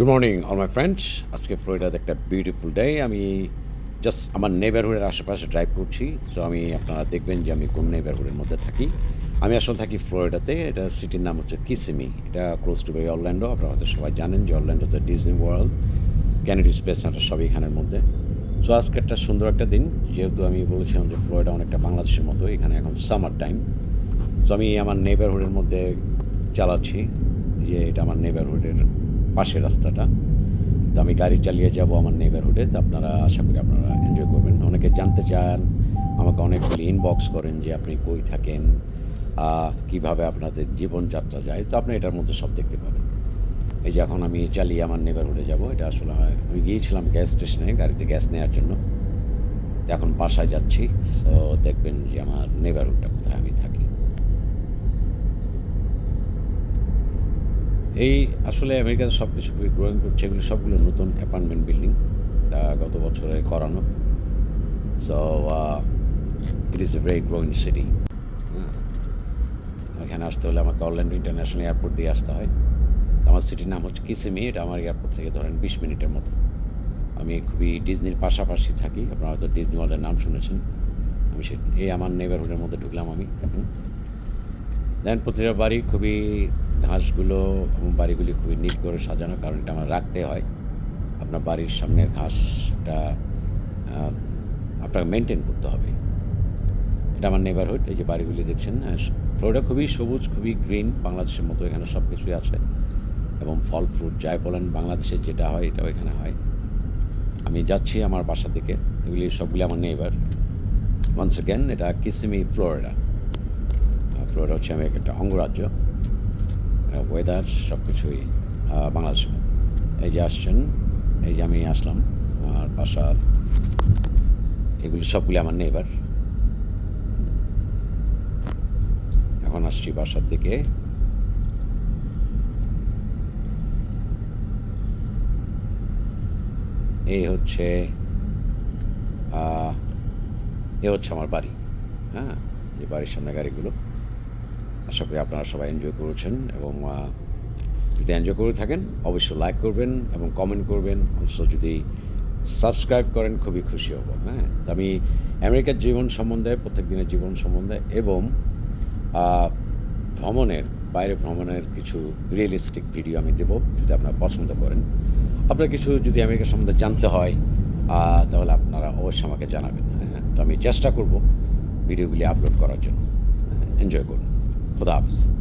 Good morning all my friends আজকে ফ্লোরিডাতে একটা বিউটিফুল ডে আমি জাস্ট আমার নেবারহুডের আশেপাশে ড্রাইভ করছি সো আমি আপনারা দেখবেন যে আমি কোন নেবারহুডের মধ্যে থাকি। আমি আসলে থাকি ফ্লোরিডাতে, এটা সিটির নাম হচ্ছে কিসিমি। এটা ক্লোজ টু বাই অরল্যান্ডো আপনারা হয়তো সবাই জানেন যে অরল্যান্ডোতে Disney World Kennedy Space Center সবই এখানের মধ্যে। সো আজকে একটা সুন্দর একটা দিন, যেহেতু আমি বলেছিলাম যে ফ্লোরিডা অনেকটা বাংলাদেশের মতো, এখানে এখন সামার টাইম সো আমি আমার নেবারহুডের মধ্যে চালাচ্ছি, যে এটা আমার নেবারহুডের পাশের রাস্তাটা। তো আমি গাড়ি চালিয়ে যাব আমার নেবারহুডে তো আপনারা, আশা করি আপনারা এনজয় করবেন। অনেকে জানতে চান, আমাকে অনেকগুলি ইনবক্স করেন যে আপনি কই থাকেন কীভাবে আপনাদের জীবনযাত্রা যায়। তো আপনি এটার মধ্যে সব দেখতে পাবেন। এই যে এখন আমি চালিয়ে আমার নেবারহুডে যাব, এটা আসলে আমি গিয়েছিলাম গ্যাস স্টেশনে গাড়িতে গ্যাস নেওয়ার জন্য। এখন বাসায় যাচ্ছি। তো দেখবেন যে আমার নেবারহুডটা কোথায় আমি থাকি এই আসলে আমেরিকাতে সব কিছু গ্রোয়িং করছে, এগুলো সবগুলো নতুন অ্যাপার্টমেন্ট বিল্ডিং এটা গত বছরে করানো। So it is a very growing city এখানে আসতে হলে আমাকে অরল্যান্ডো ইন্টারন্যাশনাল এয়ারপোর্ট দিয়ে আসতে হয়। আমার সিটির নাম হচ্ছে কিসিমি এটা আমার এয়ারপোর্ট থেকে ধরেন বিশ মিনিটের মতো। আমি খুবই ডিজনির পাশাপাশি থাকি, আপনারা হয়তো ডিজনি ওয়ার্ল্ডের নাম শুনেছেন। আমি সে, এই আমার নেবারহুডের মধ্যে ঢুকলাম আমি এখন। দেন প্রতিটা বাড়ি খুবই ঘাসগুলো বাড়িগুলি খুবই নিট করে সাজানো, কারণ এটা আমার রাখতে হয়। আপনার বাড়ির সামনের ঘাস একটা আপনাকে মেনটেন করতে হবে। এটা আমার নেবারহুড এই যে বাড়িগুলি দেখছেন ফ্লোরিডা খুবই সবুজ, খুবই গ্রিন বাংলাদেশের মতো এখানে সব কিছুই আছে। এবং ফল ফ্রুট যাই বলেন বাংলাদেশের যেটা হয়, এটাও এখানে হয়। আমি যাচ্ছি আমার বাসা থেকে এগুলি সবগুলি আমার নেইবার ওয়ান্স অ্যাগেন এটা কিসিমি, ফ্লোরিডা। ফ্লোরিডা হচ্ছে আমি একটা অঙ্গরাজ্য। ওয়েদার সব কিছুই বাংলাদেশের মতো এই যে আসছেন, এই যে আমি আসলাম, আমার বাসার, এগুলি সবগুলি আমার নেবার এখন আসছি বাসার দিকে। এই হচ্ছে এ হচ্ছে আমার বাড়ি হ্যাঁ? এই বাড়ির সামনে গাড়িগুলো। আশা করি আপনারা সবাই এনজয় করেছেন এবং যদি এনজয় করে থাকেন, অবশ্যই লাইক করবেন এবং কমেন্ট করবেন। অবশ্য যদি সাবস্ক্রাইব করেন, খুবই খুশি হব হ্যাঁ? তো আমি আমেরিকার জীবন সম্বন্ধে, প্রত্যেক দিনের জীবন সম্বন্ধে এবং ভ্রমণের, বাইরে ভ্রমণের কিছু রিয়েলিস্টিক ভিডিও আমি দেবো, যদি আপনারা পছন্দ করেন। আপনার কিছু যদি আমেরিকা সম্বন্ধে জানতে হয় তাহলে আপনারা অবশ্যই আমাকে জানাবেন হ্যাঁ? তো আমি চেষ্টা করব ভিডিওগুলি আপলোড করার জন্য এনজয় করুন। Khudahafız.